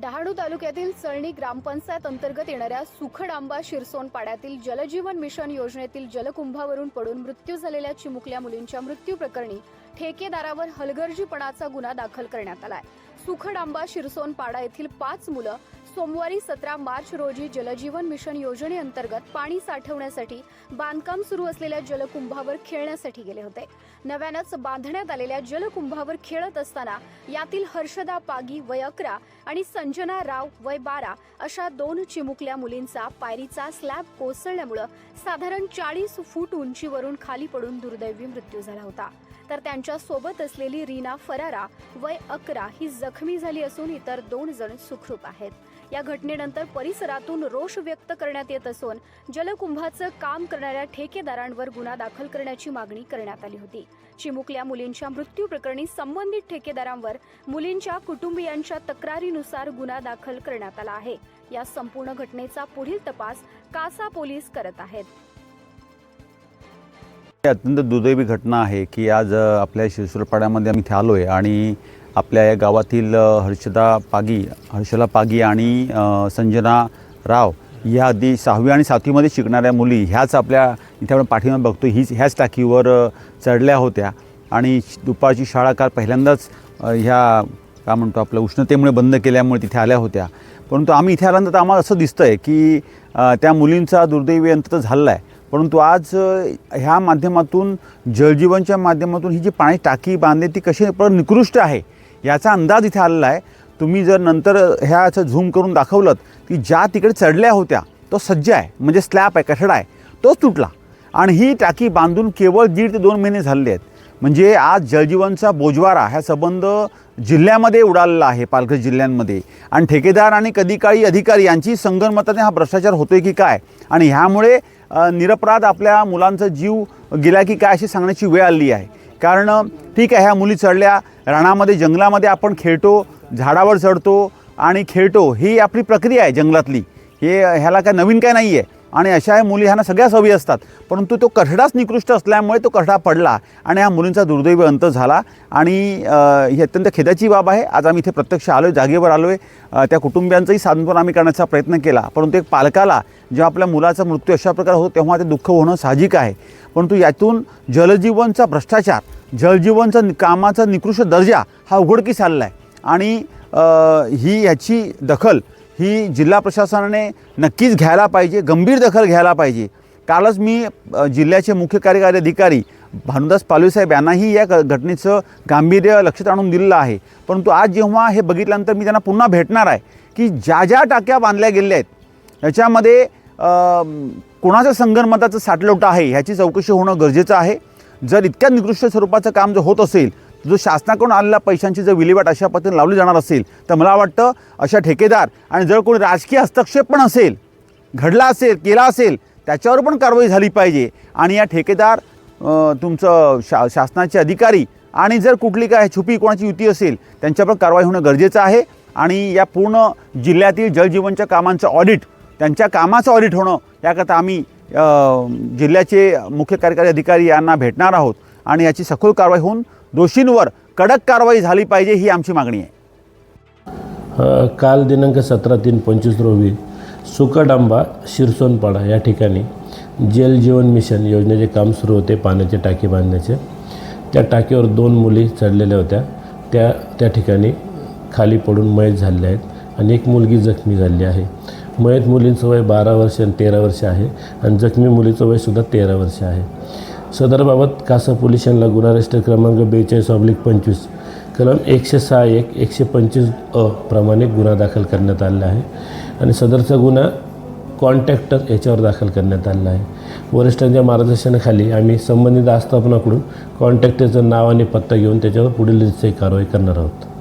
डहाणू तालुक्यातील चळणी ग्रामपंचायत अंतर्गत येणाऱ्या सुखडांबा शिरसोन पाड्यातील जलजीवन मिशन योजनेतील जलकुंभावरून पडून मृत्यू झालेल्या चिमुकल्या मुलींच्या मृत्यू प्रकरणी ठेकेदारावर हलगर्जीपणाचा गुन्हा दाखल करण्यात आलाय. सुखडांबा शिरसोन पाडा येथील पाच मुलं सोमवारी सतरा मार्च रोजी जलजीवन मिशन योजनेअंतर्गत पाणी साठवण्यासाठी बांधकाम सुरू असलेल्या जलकुंभावर खेळण्यासाठी गेले होते. नव्यानंच बांधण्यात आलेल्या जलकुंभावर खेळत असताना यातील हर्षदा पागी वय अकरा आणि संजना राव वय बारा अशा दोन चिमुकल्या मुलींचा पायरीचा स्लॅब कोसळल्यामुळं साधारण चाळीस फूट उंचीवरून खाली पडून दुर्दैवी मृत्यू झाला होता. तर त्यांच्यासोबत असलेली रीना फरारा वय अकरा ही जखमी झाली असून इतर दोन जण सुखरूप आहेत. या घटनेनंतर परिसरातून रोष व्यक्त करण्यात येत असून जलकुंभाचं काम करणाऱ्या ठेकेदारांवर गुन्हा दाखल करण्याची मागणी करण्यात आली होती. चिमुकल्या मुलींच्या मृत्यू प्रकरणी संबंधित ठेकेदारांवर मुलींच्या कुटुंबियांच्या तक्रारीनुसार गुन्हा दाखल करण्यात आला आहे. या संपूर्ण घटनेचा पुढील तपास कासा पोलीस करत आहेत. ही अत्यंत दुर्दैवी घटना आहे की आज आपल्या शिरसुरपाड्यामध्ये आम्ही इथे आलो आहे आणि आपल्या या गावातील हर्षदा पागी हर्षला पागी आणि संजना राव ह्या आधी सहावी आणि सातवीमध्ये शिकणाऱ्या मुली ह्याच आपल्या इथे आपण पाठीमागे बघतो. हीच ह्याच टाकीवर चढल्या होत्या. आणि दुपारची शाळा काल पहिल्यांदाच ह्या काय म्हणतो आपल्या उष्णतेमुळे बंद केल्यामुळे तिथे आल्या होत्या. परंतु आम्ही इथे आल्यानंतर आम्हाला असं दिसतं आहे की त्या मुलींचा दुर्दैवी अंत तर झालेला आहे परंतु आज ह्या माध्यमातून जलजीवनच्या माध्यमातून ही जी पाणी टाकी बांधली ती कशी पण निकृष्ट आहे? याचा अंदाज इथे आलेला आहे. तुम्ही जर नंतर ह्याचं झूम करून दाखवलं की ज्या तिकडे चढल्या होत्या तो सज्ज आहे म्हणजे स्लॅब आहे कठडा आहे तोच तुटला. आणि ही टाकी बांधून केवळ दीड ते दोन महिने झालेले आहेत. म्हणजे आज जलजीवनचा बोजवारा ह्या संबंध जिल्ह्यामध्ये उडालेला आहे पालघर जिल्ह्यांमध्ये. आणि ठेकेदार आणि कधी काळी अधिकारी यांची संगनमताने हा भ्रष्टाचार होतोय की काय? आणि ह्यामुळे निरपराध आपल्या मुलांचा जीव गेला की काय अशी सांगण्याची वेळ आली आहे. कारण ठीक आहे ह्या मुली चढल्या रानामध्ये जंगलामध्ये आपण खेळतो झाडावर चढतो आणि खेळतो. ही आपली प्रक्रिया आहे जंगलातली. हे ह्याला काय नवीन काय नाही आहे आणि अशा या मुली ह्यांना सगळ्या सवयी असतात. परंतु तो कठडाच निकृष्ट असल्यामुळे तो कठडा पडला आणि ह्या मुलींचा दुर्दैवी अंत झाला. आणि ही अत्यंत खेदाची बाब आहे. आज आम्ही इथे प्रत्यक्ष आलो आहे जागेवर आलो आहे त्या कुटुंबियांचंही सांत्वन आम्ही करण्याचा प्रयत्न केला. परंतु एक पालकाला जेव्हा आपल्या मुलाचा मृत्यू अशा प्रकारे होतो तेव्हा ते दुःख होणं साहजिक आहे. परंतु यातून जलजीवनचा भ्रष्टाचार जलजीवनचा कामाचा निकृष्ट दर्जा हा उघडकीस आलेला आहे. आणि ही ह्याची दखल ही जिल्हा प्रशासनाने नक्कीच घ्यायला पाहिजे गंभीर दखल घ्यायला पाहिजे. कालच मी जिल्ह्याचे मुख्य कार्यकारी अधिकारी भानुदास पालवीसाहेब यांनाही या घटनेचं गांभीर्य लक्षात आणून दिलेलं आहे. परंतु आज जेव्हा हे बघितल्यानंतर मी त्यांना पुन्हा भेटणार आहे की ज्या ज्या टाक्या बांधल्या गेलेल्या आहेत याच्यामध्ये अ, कोणाचं संगनमताचं साठलोट आहे ह्याची चौकशी होणं गरजेचं आहे. जर इतक्या निकृष्ट स्वरूपाचं काम जर होत असेल जो शासनाकडून आलेल्या पैशांची जर विल्हेवाट अशा पद्धतीने लावली जाणार असेल तर मला वाटतं अशा ठेकेदार आणि जर कोणी राजकीय हस्तक्षेप पण असेल घडला असेल केला असेल त्याच्यावर पण कारवाई झाली पाहिजे. आणि या ठेकेदार तुमचं शा शासनाचे अधिकारी आणि जर कुठली काय छुपी कोणाची युती असेल त्यांच्यावर कारवाई होणं गरजेचं आहे. आणि या पूर्ण जिल्ह्यातील जलजीवनच्या कामांचं ऑडिट त्यांच्या कामाचं ऑडिट होणं याकरता आम्ही जिल्ह्याचे मुख्य कार्यकारी अधिकारी यांना भेटणार आहोत. आणि याची सखोल कारवाई होऊन दोषींवर कडक कारवाई झाली पाहिजे ही आमची मागणी आहे. काल दिनांक सतरा तीन पंचवीस रोजी सुकडांबा शिरसोनपाडा या ठिकाणी जल जीवन मिशन योजनेचे काम सुरू होते पाण्याचे टाकी बांधण्याचे. त्या टाकीवर दोन मुली चढलेल्या होत्या. त्या त्या ठिकाणी खाली पडून मयत झालेल्या आहेत आणि एक मुलगी जखमी झालेली आहे. मयत मुलींचं वय बारा वर्ष आणि तेरा वर्ष आहे आणि जखमी मुलीचं वयसुद्धा तेरा वर्ष आहे. सदरबाबत कासा पोलीस यांना गुन्हा रजिस्टर क्रमांक बेचाळीस ऑब्लिक पंचवीस कलम एकशे सहा एक एकशे पंचवीस अ प्रमाणे गुन्हा दाखल करण्यात आलेला आहे. आणि सदरचा गुन्हा कॉन्ट्रॅक्टर याच्यावर दाखल करण्यात आलेला आहे. वरिष्ठांच्या मार्गदर्शनाखाली आम्ही संबंधित आस्थापनाकडून कॉन्टॅक्टरचं नाव आणि पत्ता घेऊन त्याच्यावर पुढील कारवाई करणार आहोत.